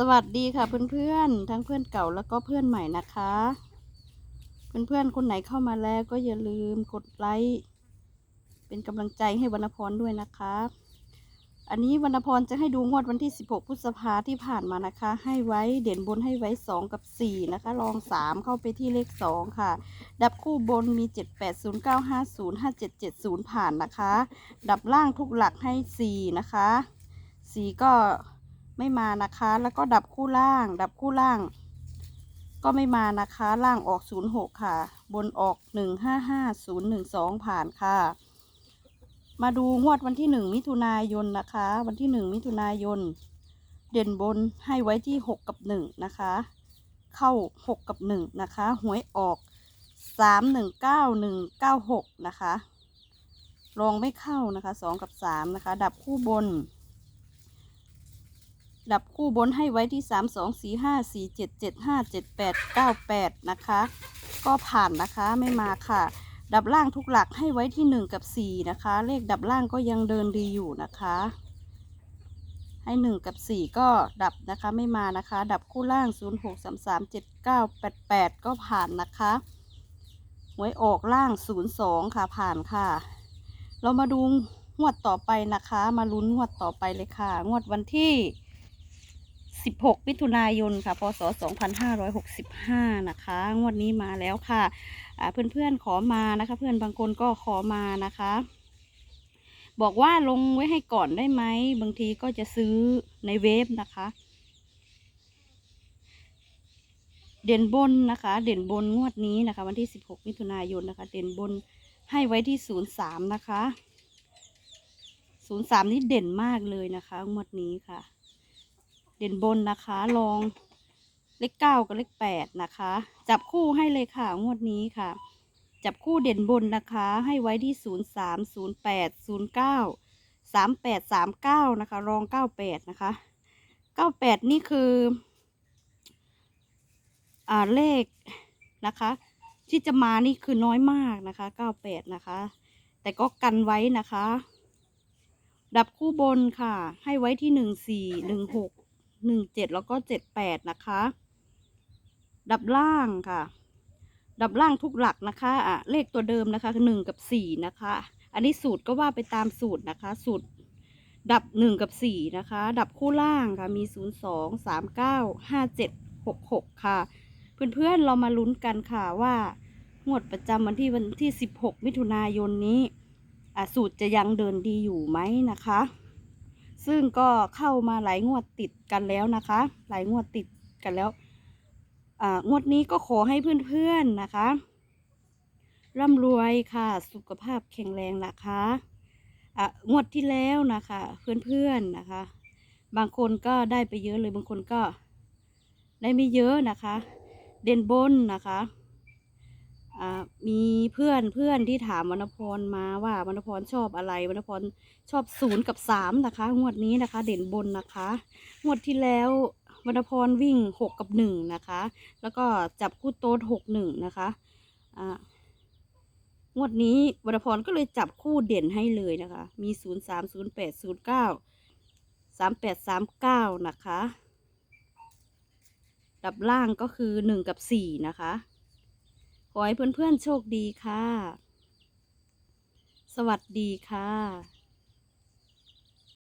สวัสดีค่ะเพื่อนๆ ทั้งเพื่อนเก่าแล้วก็เพื่อนใหม่นะคะ เพื่อนๆ คนไหนเข้ามาแล้วก็อย่าลืมกดไลค์เป็นกำลังใจให้วรรณพรด้วยนะคะ อันนี้วรรณพรจะให้ดูงวดวันที่ 16 พฤษภาที่ผ่านมานะคะ ให้ไว้เด่นบนให้ไว้ 2 กับ 4 นะคะ ลอง 3 เข้าไปที่เลข 2 ค่ะ ดับคู่บนมี 7809505770 ผ่านนะคะ ดับล่างทุกหลักให้ 4 นะคะ 4 ก็ ไม่มานะคะ แล้วก็ดับคู่ล่าง ดับคู่ล่าง ก็ไม่มานะคะ ล่างออก 06 ค่ะ บนออก 155012 ผ่านค่ะ มาดูงวดวันที่ 1 มิถุนายนนะคะ วันที่ 1 มิถุนายน เด่นบนให้ไว้ที่ 6 กับ 1 นะคะ เข้า 6 กับ 1 นะคะ หวยออก 319196 นะคะลองไม่เข้านะคะ 2 กับ 3 นะคะ ดับคู่บน ดับคู่บนให้ไว้ที่ 3 2 4 5 4 7 7 5 7 8 9 8 นะคะ ก็ผ่านนะคะไม่มาค่ะ ดับล่างทุกหลักให้ไว้ที่ 1 กับ 4 นะคะ เลขดับล่างก็ยังเดินดีอยู่นะคะ ให้ 1 กับ 4 ก็ดับนะคะไม่มานะคะ ดับคู่ล่าง 0 6 3 3 7 9 8 8 ก็ผ่านนะคะหวยออกล่าง 0 2 ค่ะผ่านค่ะ เรามาดูงวดต่อไปนะคะ มาลุ้นงวดต่อไปเลยค่ะ งวดวันที่ 16มิถุนายนค่ะ พศ 2565 นะคะ งวดนี้มาแล้วค่ะเพื่อนๆขอมานะคะ เพื่อนบางคนก็ขอมานะคะ บอกว่าลงไว้ให้ก่อนได้ไหม บางทีก็จะซื้อในเว็บนะคะ เด่นบนนะคะ เด่นบนงวดนี้นะคะ วันที่ 16มิถุนายนนะคะ เด่นบนให้ไว้ที่ 03 นะคะ 03 นี่เด่นมากเลยนะคะ งวดนี้ค่ะ เด่นบนนะคะลองเลขเก้ากับเลขแปดนะคะ จับคู่ให้เลยค่ะงวดนี้ค่ะ จับคู่เด่นบนนะคะ ให้ไว้ที่ศูนย์สามศูนย์แปดศูนย์เก้าสามแปดสามเก้านะคะรองเก้าแปดนะคะเก้าแปดนี่คืออ่าเลขนะคะ ที่จะมานี่คือน้อยมากนะคะเก้าแปดนะคะ แต่ก็กันไว้นะคะ ดับคู่บนค่ะ ให้ไว้ที่หนึ่งสี่หนึ่งหก หนึ่งเจ็ดแล้วก็เจ็ดแปดนะคะ ดับล่างค่ะ ดับล่างทุกหลักนะคะอะเลขตัวเดิมนะคะคือหนึ่งกับสี่นะคะ อันนี้สูตรก็ว่าไปตามสูตรนะคะ สูตรดับหนึ่งกับสี่นะคะ ดับคู่ล่างค่ะ มีศูนย์สองสามเก้าห้าเจ็ดหกหกค่ะ เพื่อนๆเรามาลุ้นกันค่ะว่างวดประจำวันที่วันที่สิบหกมิถุนายนนี้อะสูตรจะยังเดินดีอยู่ไหมนะคะ ซึ่งก็เข้ามาหลายงวดติดกันแล้วนะคะ หลายงวดติดกันแล้วอ่างวดนี้ก็ขอให้เพื่อนๆนะคะ ร่ำรวยค่ะ สุขภาพแข็งแรงนะคะอะงวดที่แล้วนะคะ เพื่อนๆนะคะ บางคนก็ได้ไปเยอะเลยบางคนก็ได้ไม่เยอะนะคะ เด่นบนนะคะ มีเพื่อนเพื่อนที่ถามวรรณพรมาว่าวรรณพรชอบอะไรวรรณพรชอบศูนย์กับสามนะคะ งวดนี้นะคะ เด่นบนนะคะ งวดที่แล้ววรรณพรวิ่งหกกับหนึ่งนะคะ แล้วก็จับคู่โต๊ดหกหนึ่งนะคะอ่างวดนี้วรรณพรก็เลยจับคู่เด่นให้เลยนะคะ มีศูนย์สามศูนย์แปดศูนย์เก้าสามแปดสามเก้านะคะ ดับล่างก็คือหนึ่งกับสี่นะคะ ขอให้เพื่อนๆโชคดีค่ะ สวัสดีค่ะ